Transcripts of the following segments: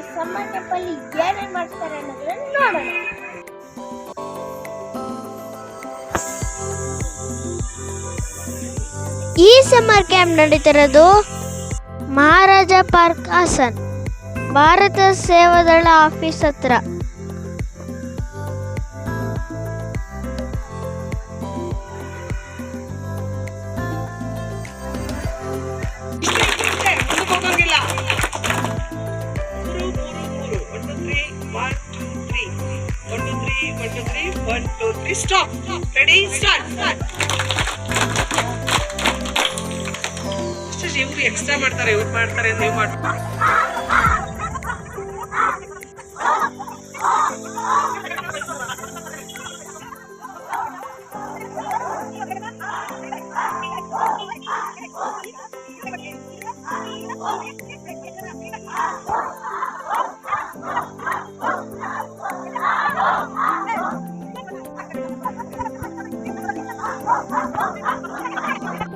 ನನ್ನ ಸಮ್ಮರ್ ಕ್ಯಾಂಪಲ್ಲಿ ಏನೇನು ಮಾಡ್ತಾರೆ ಅನ್ನೋದನ್ನ ನೋಡೋಣ. ಈ ಸಮ್ಮರ್ ಕ್ಯಾಂಪ್ ನಡೀತಿರೋದು ಮಹಾರಾಜ ಪಾರ್ಕ್ ಹಾಸನ್, ಭಾರತ ಸೇವಾದಳ ಆಫೀಸ್ ಹತ್ರ. one two three one two three one two three stop ready start ಇವ್ರು ಎಕ್ಸ್ಟ್ರಾ ಮಾಡ್ತಾರೆ ಇವ್ರು ಮಾಡ್ತಾರೆ ನೀವು ಮಾಡ್ತಾರೆ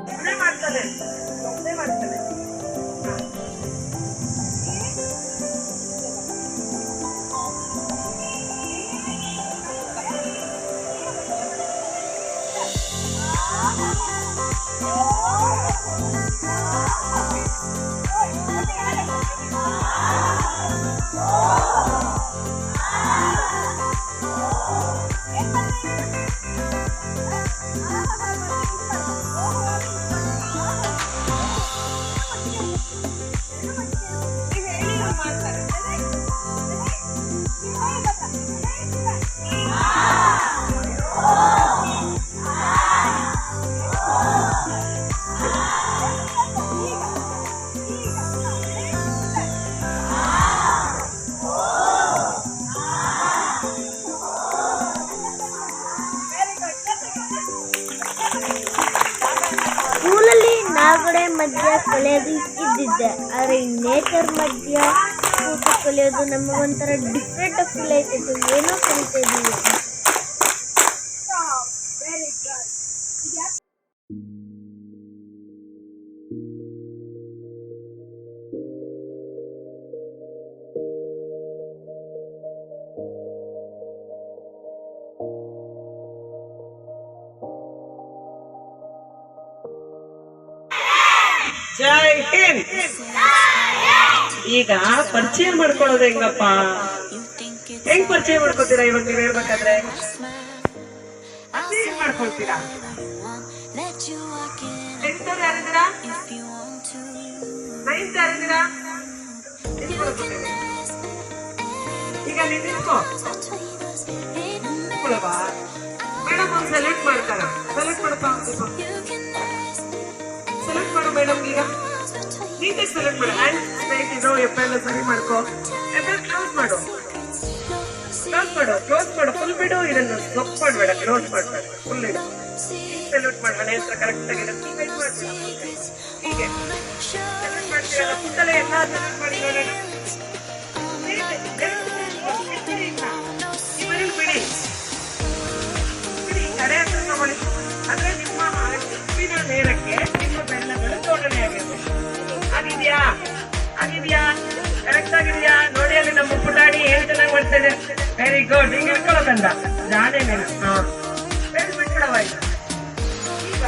ಒಬ್ಬನೇ ಮಾಡ್ತಾನೆ ಒಬ್ಬನೇ ಮಾಡ್ತಾನೆ you. Ah! ಮಧ್ಯ ಕಲಿಯೋದು ಇದ್ದಿದ್ದೆ ಆದರೆ ಈ ನೇಚರ್ ಮಧ್ಯ ಊಟ ಕಲಿಯೋದು ನಮಗೊಂಥರ ಡಿಫ್ರೆಂಟಾಗಿ ಫೀಲ್ ಆಯ್ತಿತ್ತು. ಏನೋ ಕಲಿತಾ ಇದ್ದೀವಿ. ಹಿಂದ್ ಈಗ ಪರಿಚಯ ಮಾಡ್ಕೊಳ್ಳೋದು ಹೆಂಗಪ್ಪ? ಹೆಂಗ್ ಪರಿಚಯ ಮಾಡ್ಕೊತೀರಾ ಇವಾಗ ನೀವ್ ಹೇಳ್ಬೇಕಾದ್ರೆ? ಮಾಡ್ಕೊಳ್ತೀರಾ? ಈಗ ನೀನ್ ನಿಂತ್ಕೋ. ಮೇಡಮ್ ಒಂದು ಸೆಲೆಕ್ಟ್ ಮಾಡ್ತಾರ? ಸೆಲೆಕ್ಟ್ ಮಾಡಪ್ಪ ಸೆಲೆಕ್ಟ್ ಮಾಡು ಮೇಡಮ್ ಈಗ. ನೀಟಾಗಿ ಸೆಲೆಕ್ಟ್ ಮಾಡು ಹ್ಯಾಂಡ್ ಸ್ಟ್ರೈಟ್ ಇರೋ ಎಪ್ಪ ಎಲ್ಲ ಸರಿ ಮಾಡ್ಕೋ. ಎಪ್ಪ ಕ್ಲೋಸ್ ಮಾಡು. ಕ್ಲೋಸ್ ಮಾಡು ಕ್ಲೋಸ್ ಮಾಡು. ಫುಲ್ ಬಿಡು ಇದನ್ನು ಸ್ಲಪ್ ಮಾಡಬೇಡ ಕ್ಲೋಸ್ ಮಾಡಬೇಡ. ಫುಲ್ ಇಡು. ಸೆಲೆಕ್ಟ್ ಮಾಡು. ಹಣೆ ಹತ್ರ ಕರೆಕ್ಟ್ ಆಗಿ ಸೆಲೆಕ್ಟ್ ಮಾಡಬೇಡ ಹೀಗೆ. ಸೆಲೆಕ್ಟ್ ಮಾಡ್ತೀರಲ್ಲ ಕೂತಲ್ಲೇ ಎಲ್ಲ ಸೆಲೆಕ್ಟ್ ಮಾಡಿ ನೋಡೋಣ. ಗುಡ್ ಹಿಂಗ್ ಈಗ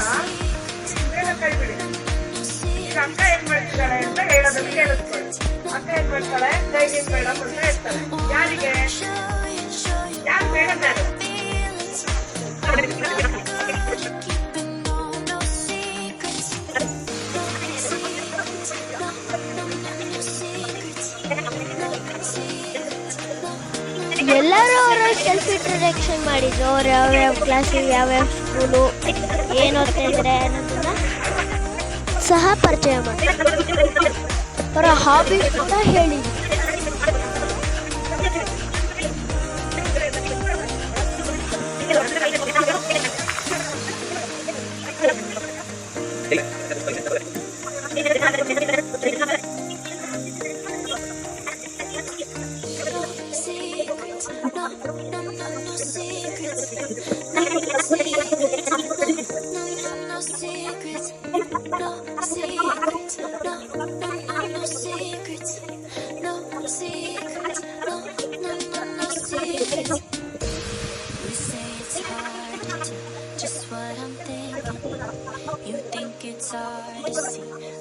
ಬೇಗ ಕೈ ಬಿಡಿ ಅಕ್ಕ ಏನ್ ಅಂತ ಹೇಳೋದನ್ನ ಕೇಳಿಸ್ಕೊಳ್ಳಿ. ಅಕ್ಕ ಏನ್ ಮಾಡ್ತಾಳೆ? ಕೈಗೆ ಬೇಡ ಅಂತ ಹೇಳ್ತಾಳೆ. ಯಾರಿಗೆ? ಯಾರು ಬೇಡ ಸೆಲ್ಫ್ ಇಂಟ್ರೊಡಕ್ಷನ್ ಮಾಡಿದ್ರು ಅವ್ರು ಯಾವ್ಯಾವ ಕ್ಲಾಸಿಗೆ ಯಾವ್ಯಾವ ಸ್ಕೂಲು ಏನು ಓದ್ತಾ ಇದ್ದಾರೆ ಅನ್ನೋದನ್ನ ಸಹ ಪರಿಚಯ ಮಾಡಿ ಅವರ ಹಾಬಿ ಕೂಡ ಹೇಳಿದ್ರು.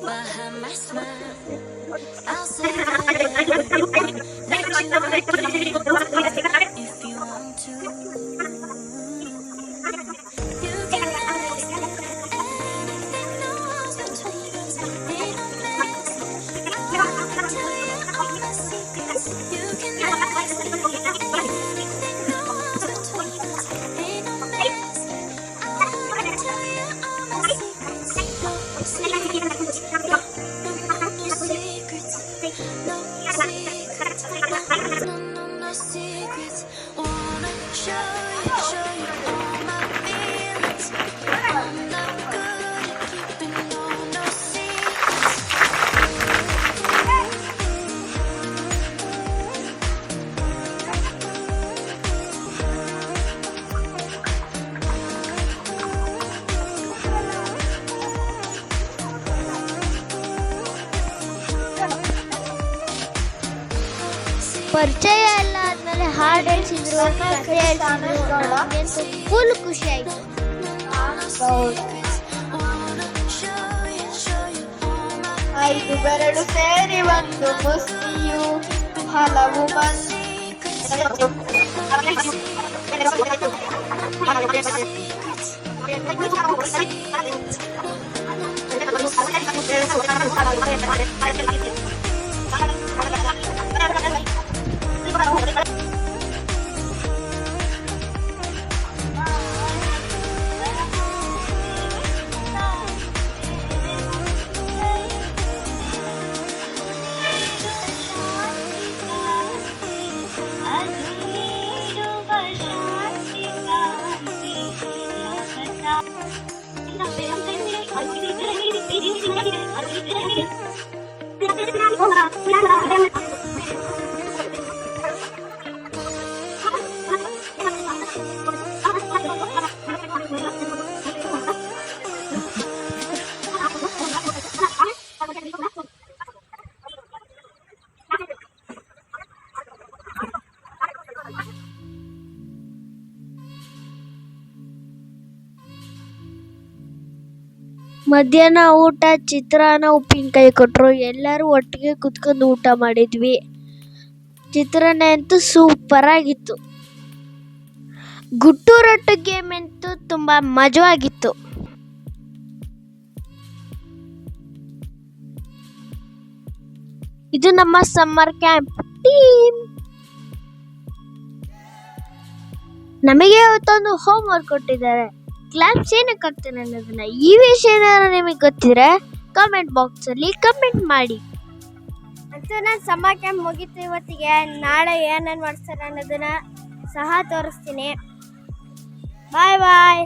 Behind my smile. I'll say that that you are Gracias. ಪರಿಚಯ ಎಲ್ಲ ಆದ್ಮೇಲೆ ಹಾಡು ಹೇಳ್ಸಿದ್ರು ಕಥೆ ಹೇಳ್ಸಿದ್ರು ಫುಲ್ ಖುಷಿ ಆಯ್ತು Wanna show you, show you all my ಐದು ಬೆರಳು ಸೇರಿ ಒಂದು ಮುಸ್ತಿಯು ಹಲವು ಮಂದಿ I'm not going to be ಮಧ್ಯಾಹ್ನ ಊಟ, ಚಿತ್ರಾನ್ನ, ಉಪ್ಪಿನಕಾಯಿ ಕೊಟ್ಟರು ಎಲ್ಲರೂ ಒಟ್ಟಿಗೆ ಕುತ್ಕೊಂಡು ಊಟ ಮಾಡಿದ್ವಿ. ಚಿತ್ರಾನ್ನ ಅಂತೂ ಸೂಪರ್ ಆಗಿತ್ತು. ಗುಟ್ಟು ರೊಟ್ಟು ಗೇಮ್ ಅಂತೂ ತುಂಬ ಮಜವಾಗಿತ್ತು. ಇದು ನಮ್ಮ ಸಮ್ಮರ್ ಕ್ಯಾಂಪ್ ಟೀಮ್ ನಮಗೆ ಇವತ್ತೊಂದು ಹೋಮ್ ವರ್ಕ್ ಕೊಟ್ಟಿದ್ದಾರೆ. ಕ್ಲಾಪ್ಸ್ ಏನಕ್ಕೆ ಆಗ್ತಾನೆ ಅನ್ನೋದನ್ನ ಈ ವಿಷಯ ಏನಾದ್ರು ನಿಮಗೆ ಗೊತ್ತಿದ್ರೆ ಕಾಮೆಂಟ್ ಬಾಕ್ಸ್ ಅಲ್ಲಿ ಕಮೆಂಟ್ ಮಾಡಿ. ಅಂತೂ ನಾನು ಸಮ್ಮರ್ ಕ್ಯಾಂಪ್ ಮುಗೀತು ಇವತ್ತಿಗೆ, ನಾಳೆ ಏನೇನು ಮಾಡ್ತಾರೆ ಅನ್ನೋದನ್ನ ಸಹ ತೋರಿಸ್ತೀನಿ. ಬಾಯ್ ಬಾಯ್